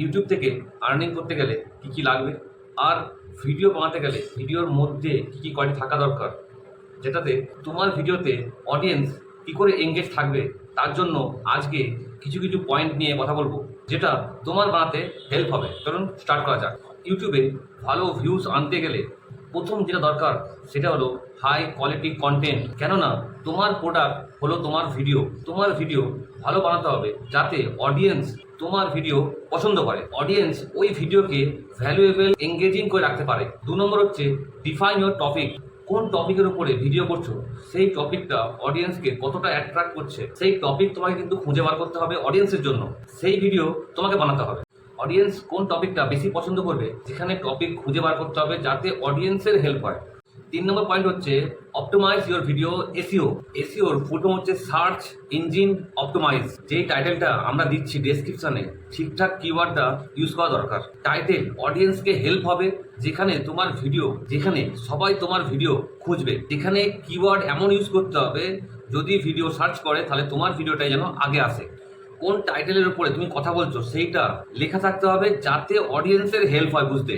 YouTube থেকে earning করতে গেলে কি কি লাগবে? আর ভিডিও বানাতে গেলে ভিডিওর মধ্যে কি কি কোয়ালিটি থাকা দরকার? যেটাতে তোমার ভিডিওতে অডিয়েন্স কী করে এঙ্গেজ থাকবে? তার জন্য আজকে কিছু কিছু পয়েন্ট নিয়ে কথা বলব, যেটা তোমার বানাতে হেল্প হবে। চলুন স্টার্ট করা যাক। ইউটিউবে ভালো ভিউজ আনতে গেলে প্রথম যেটা দরকার সেটা হলো হাই কোয়ালিটি কন্টেন্ট কেননা তোমার প্রোডাক্ট হলো তোমার ভিডিও তোমার ভিডিও ভালো বানাতে হবে যাতে অডিয়েন্স তোমার ভিডিও পছন্দ করে। অডিয়েন্স ওই ভিডিওকে ভ্যালুয়েবল এঙ্গেজিং করে রাখতে পারে। দু নম্বর হচ্ছে ডিফাইন ইউর টপিক কোন টপিকের উপরে ভিডিও করছ, সেই টপিকটা অডিয়েন্সকে কতটা অ্যাট্রাক্ট করছে, সেই টপিক তোমাকে কিন্তু খুঁজে বার করতে হবে অডিয়েন্সের জন্য। সেই ভিডিও তোমাকে বানাতে হবে। অডিয়েন্স কোন টপিকটা বেশি পছন্দ করবে, যেখানে টপিক খুঁজে বার করতে হবে যাতে অডিয়েন্সের হেল্প হয়। তিন নম্বর পয়েন্ট হচ্ছে অপটোমাইজ ইউর ভিডিও এসিও এসিওর ফুল হচ্ছে সার্চ ইঞ্জিন অপটোমাইজ যেই টাইটেলটা আমরা দিচ্ছি ডেসক্রিপশনে ঠিকঠাক কিওয়ার্ডটা ইউজ করা দরকার। টাইটেল অডিয়েন্সকে হেল্প হবে, যেখানে তোমার ভিডিও যেখানে সবাই তোমার ভিডিও খুঁজবে। যেখানে কিওয়ার্ড এমন ইউজ করতে হবে, যদি ভিডিও সার্চ করে, তাহলে তোমার ভিডিওটাই যেন আগে আসে। কোন টাইটেলের উপরে তুমি কথা বলছো, সেইটা লেখা থাকতে হবে যাতে অডিয়েন্সের হেল্প হয় বুঝতে।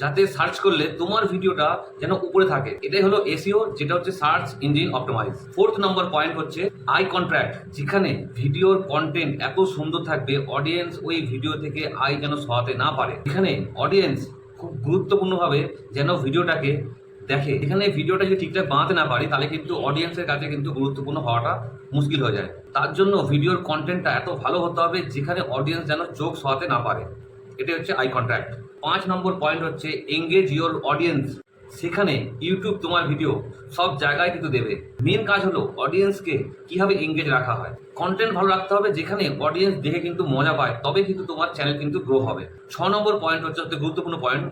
যাতে সার্চ করলে তোমার ভিডিওটা যেন উপরে থাকে। এটাই হলো এসিও যেটা হচ্ছে সার্চ ইঞ্জিন অপটিমাইজ ফোর্থ নম্বর পয়েন্ট হচ্ছে আই কন্ট্রাক্ট যেখানে ভিডিওর কন্টেন্ট এত সুন্দর থাকবে অডিয়েন্স ওই ভিডিও থেকে আই যেন সরাতে না পারে। এখানে অডিয়েন্স খুব গুরুত্বপূর্ণভাবে যেন ভিডিওটাকে দেখে, এখানে ভিডিওটা যদি ঠিকঠাক বানাতে না পারি, তাহলে কিন্তু অডিয়েন্সের কাছে কিন্তু গুরুত্বপূর্ণ হওয়াটা মুশকিল হয়ে যায়। তার জন্য ভিডিওর কন্টেন্টটা এত ভালো হতে হবে, যেখানে অডিয়েন্স যেন চোখ সরাতে না পারে। এটা হচ্ছে আই কন্ট্রাক্ট পাঁচ নম্বর পয়েন্ট হচ্ছে এঙ্গেজ ইউর অডিয়েন্স সেখানে ইউটিউব তোমার ভিডিও সব জায়গায় কিন্তু দেবে। মেন কাজ হলো অডিয়েন্সকে কীভাবে এঙ্গেজ রাখা হয়। কন্টেন্ট ভালো রাখতে হবে, যেখানে অডিয়েন্স দেখে কিন্তু মজা পায়, তবে কিন্তু তোমার চ্যানেল কিন্তু গ্রো হবে। ছ নম্বর পয়েন্ট হচ্ছে গুরুত্বপূর্ণ পয়েন্ট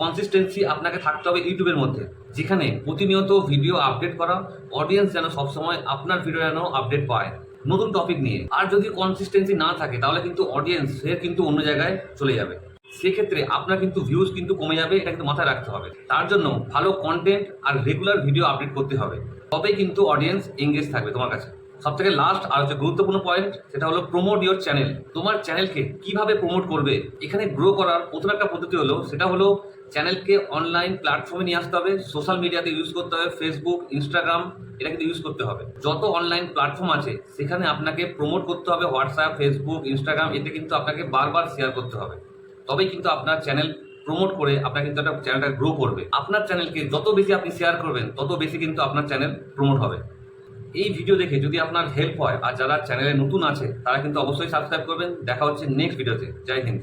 কনসিস্টেন্সি আপনাকে থাকতে হবে ইউটিউবের মধ্যে। যেখানে প্রতিনিয়ত ভিডিও আপডেট করা অডিয়েন্স যেন সবসময় আপনার ভিডিও যেন আপডেট পায়। নতুন টপিক নিয়ে। আর যদি কনসিস্টেন্সি না থাকে, তাহলে কিন্তু অডিয়েন্স সে কিন্তু অন্য জায়গায় চলে যাবে। সেক্ষেত্রে আপনার কিন্তু ভিউজ কিন্তু কমে যাবে, এটা কিন্তু মাথায় রাখতে হবে। তার জন্য ভালো কন্টেন্ট আর রেগুলার ভিডিও আপডেট করতে হবে। তবেই কিন্তু অডিয়েন্স এঙ্গেজ থাকবে তোমার কাছে। সব থেকে লাস্ট আর হচ্ছে গুরুত্বপূর্ণ পয়েন্ট সেটা হলো প্রমোট ইওর চ্যানেল তোমার চ্যানেলকে কীভাবে প্রমোট করবে? এখানে গ্রো করার প্রথম একটা পদ্ধতি হলো, সেটা হলো চ্যানেলকে অনলাইন প্ল্যাটফর্মে নিয়ে আসতে হবে। সোশ্যাল মিডিয়াতে ইউজ করতে হবে ফেসবুক ইনস্টাগ্রাম এটা কিন্তু ইউজ করতে হবে। যত অনলাইন প্ল্যাটফর্ম আছে, সেখানে আপনাকে প্রমোট করতে হবে। হোয়াটসঅ্যাপ ফেসবুক ইনস্টাগ্রাম এতে কিন্তু আপনাকে বারবার শেয়ার করতে হবে। তবেই কিন্তু আপনার চ্যানেল প্রমোট করে আপনার কিন্তু একটা চ্যানেলটা গ্রো করবে। আপনার চ্যানেলকে যত বেশি আপনি শেয়ার করবেন, তত বেশি কিন্তু আপনার চ্যানেল প্রমোট হবে। এই ভিডিও দেখে যদি আপনার হেল্প হয়, আর যারা চ্যানেলে নতুন আছে, তারা কিন্তু অবশ্যই সাবস্ক্রাইব করবেন। দেখা হচ্ছে নেক্সট ভিডিওতে জয় হিন্দ।